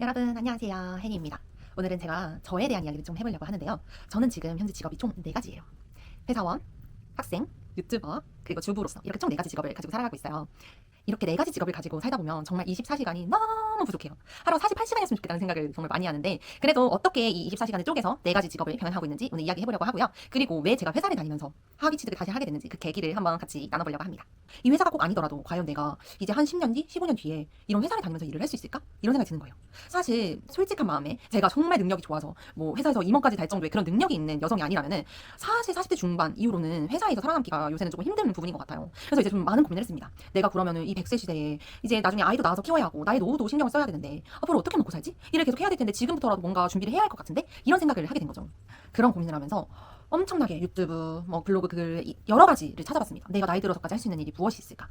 여러분 안녕하세요. 혜니입니다. 오늘은 제가 저에 대한 이야기를 좀 해보려고 하는데요. 저는 지금 현재 직업이 총 네가지예요. 회사원, 학생, 유튜버, 그리고 주부로서 이렇게 총 네가지 직업을 가지고 살아가고 있어요. 이렇게 네 가지 직업을 가지고 살다 보면 정말 24시간이 너무 부족해요. 하루 48시간이었으면 좋겠다는 생각을 정말 많이 하는데 그래도 어떻게 이 24시간을 쪼개서 네 가지 직업을 병행하고 있는지 오늘 이야기해보려고 하고요. 그리고 왜 제가 회사를 다니면서 학위 취득을 다시 하게 됐는지 그 계기를 한번 같이 나눠보려고 합니다 이 회사가 꼭 아니더라도 과연 내가 이제 한 10년 뒤, 15년 뒤에 이런 회사를 다니면서 일을 할 수 있을까? 이런 생각이 드는 거예요. 사실 솔직한 마음에 제가 정말 능력이 좋아서 뭐 회사에서 임원까지 달 정도의 그런 능력이 있는 여성이 아니라면은 사실 40대 중반 이후로는 회사에서 살아남기가 요새는 조금 힘든 부분인 것 같아요. 그래서 이제 좀 많은 고민을 했습니다. 내가 그러면은 이 100세 시대에 이제 나중에 아이도 낳아서 키워야 하고 나의 노후도 신경을 써야 되는데 앞으로 어떻게 먹고 살지? 일을 계속 해야 될 텐데 지금부터라도 뭔가 준비를 해야 할 것 같은데 이런 생각을 하게 된 거죠. 그런 고민을 하면서 엄청나게 유튜브, 뭐 블로그 글 이- 여러 가지를 찾아봤습니다. 내가 나이 들어서까지 할 수 있는 일이 무엇이 있을까?